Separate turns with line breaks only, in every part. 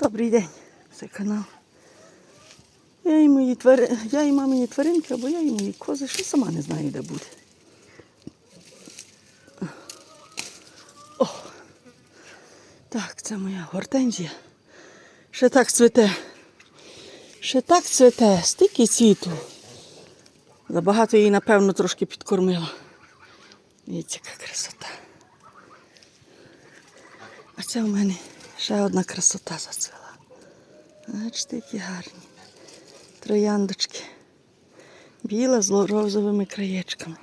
Добрий день, це канал. Я і мої твари... я і мамині тваринки, або я і мої кози, що сама не знаю, де буде. О! Так, це моя гортензія. Ще так цвете. Ще так цвете, стільки цвіту. Забагато її, напевно, трошки підкормила. Дивіться, яка красота. А це у мене ще одна красота зацвела. Бачите, які гарні. Трояндочки. Біла з розовими краєчками.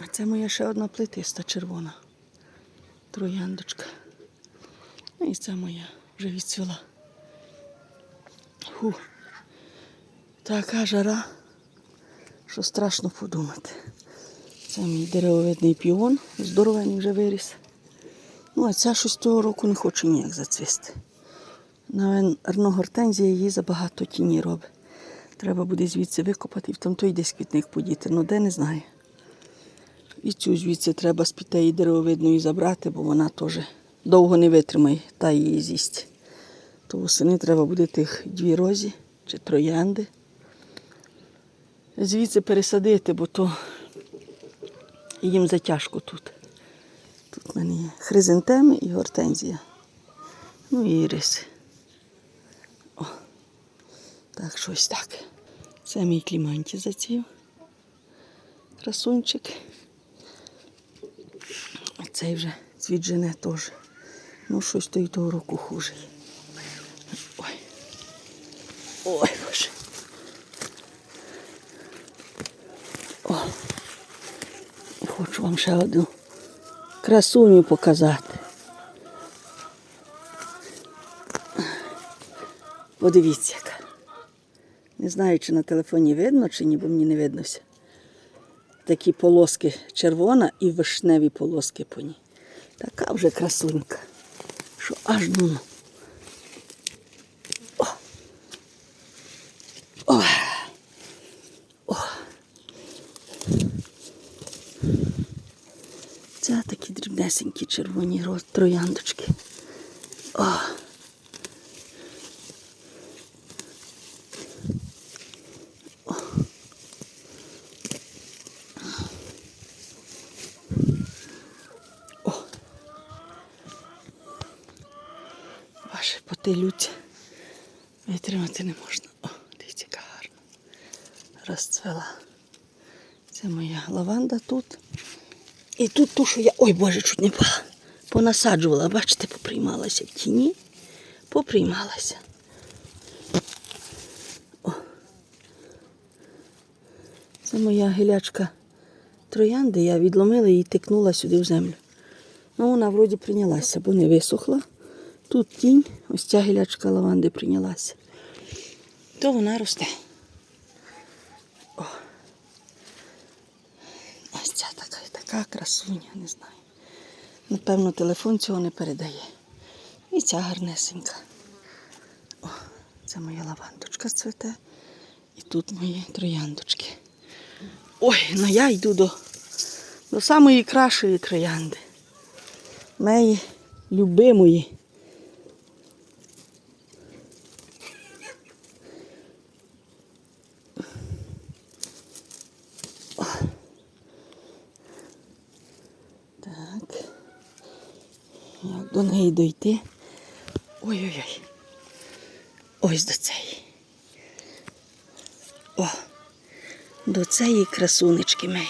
А це моя ще одна плетиста червона. Трояндочка. Ну і це моя вже відцвіла. Фу. Така жара, що страшно подумати. Це мій деревовидний піон, здоровений вже виріс. Ну, а ця щось того року не хоче ніяк зацвісти. Наверно, гортензія її забагато тіні робить. Треба буде звідси викопати і там той десь квітник подіти. Ну де не знаю. І цю звідси треба з під тієї деревовидної забрати, бо вона теж довго не витримає та її з'їсть. То восени треба буде тих дві розі чи троянди. Звідси пересадити, бо то їм затяжко тут. Тут в мене є хризантеми і гортензія. Ну і ірис. О, так, щось так. Це мій кліманті заців. Красунчик. А цей вже цвіт теж. Ну, щось то й того року хуже. Ой. Ой, боже. О. Хочу вам ще одну красуню показати. Подивіться, яка. Не знаю, чи на телефоні видно, чи ні, бо мені не виднося. Такі полоски червона і вишневі полоски по ній. Така вже красунька. Що аж ну. О. О. О. Це такі дрібнесенькі червоні ро- трояндочки. О. О. Ваше потилюття витримати не можна. О, дивіться, яка гарна. Розцвела. Це моя лаванда тут. І тут ту, що я. Ой, Боже, чуть не. Понасаджувала, бачите, поприймалася в тіні. Поприймалася. О. Це моя гілячка троянди. Я відломила і тикнула сюди в землю. Ну, вона вроді прийнялася, бо не висохла. Тут тінь, ось ця гілячка лаванди прийнялася. То вона росте. О. Ось ця така, красуня, не знаю. Напевно, телефон цього не передає. І ця гарнесенька. О, це моя лавандочка цвете. І тут мої трояндочки. Ой, ну я йду до, до самої кращої троянди. Моєї любимої. До неї дойти? Ой-ой-ой. Ось до цієї. О, до цієї красунечки мей.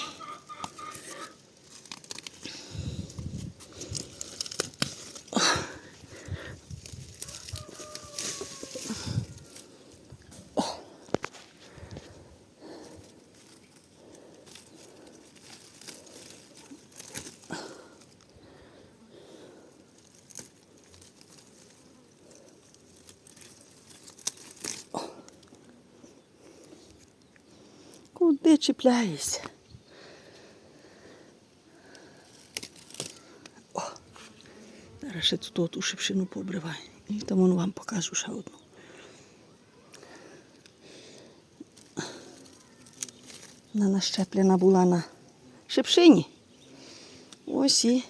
Куди чіпляєшся? О! Зараз ще тут ту шипшину пообриваю. І там вон вам покажу ще одну. Вона нащеплена була на шипшині. Ось і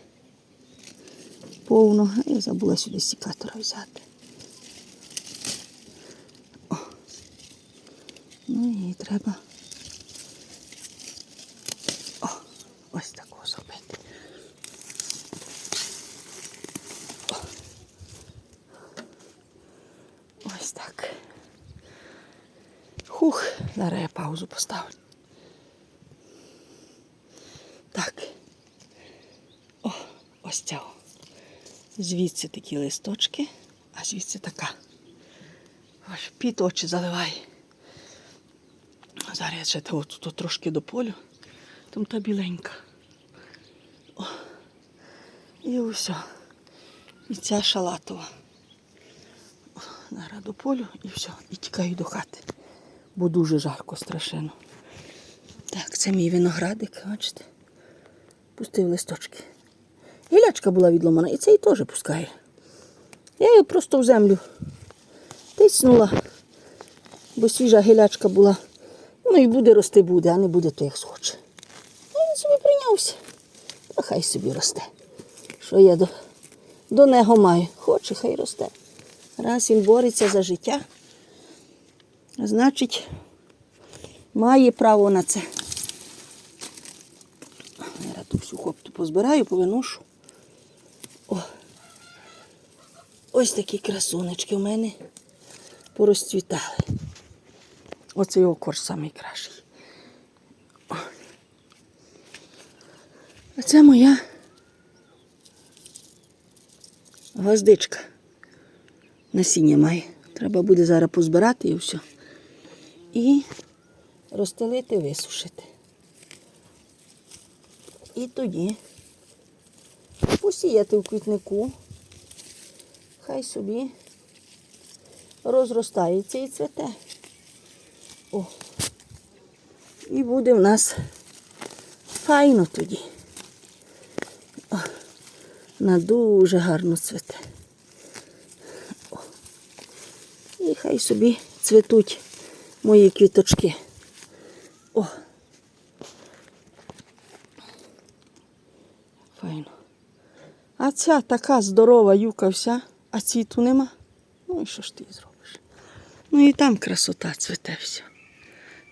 повно. Я забула сюди сікатора взяти. О. Ну і треба. Хух, зараз я паузу поставлю. Так. О, ось цього. Звідси такі листочки, а звідси така. Аж під очі заливає. Зараз я ще тут трошки до полю, там та біленька. О, і усе. І ця шалатова. Зараз до полю і все. І тікаю до хати. Бо дуже жарко страшенно. Так, це мій виноградик, бачите. Пустив листочки. Гілячка була відломана, і цей теж пускає. Я її просто в землю тиснула, бо свіжа гілячка була. Ну і буде рости буде, а не буде то як схоче. А він собі прийнявся. А хай собі росте. Що я до, до нього маю? Хоче, хай росте. Раз він бореться за життя, значить, має право на це. Я ту всю хопту позбираю, повиношу. О. Ось такі красунечки в мене порозцвітали. Оце його корж найкращий. А це моя гвоздичка. Насіння має. Треба буде зараз позбирати і все. І розстелити, висушити. І тоді посіяти в квітнику. Хай собі розростається і цвете. О. І буде в нас файно тоді. О. На дуже гарно цвете. О. І хай собі цвітуть мої квіточки. О. Файно. А ця така здорова юка вся, а цвіту нема. Ну і що ж ти зробиш? Ну і там красота цвете все.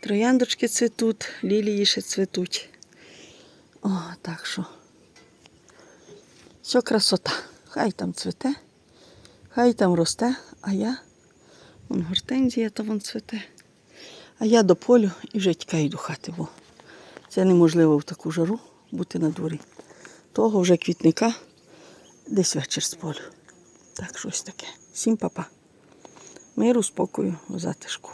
Трояндочки цвітуть, лілії ще цвітуть. О, так що. Все красота. Хай там цвете, хай там росте, а я. Вон гортензія та вон цвете. А я до полю і вже тікаю до хати, бо це неможливо в таку жару бути на дворі. Того вже квітника десь вечір з полю. Так, щось таке. Всім папа. Миру, спокою, затишку.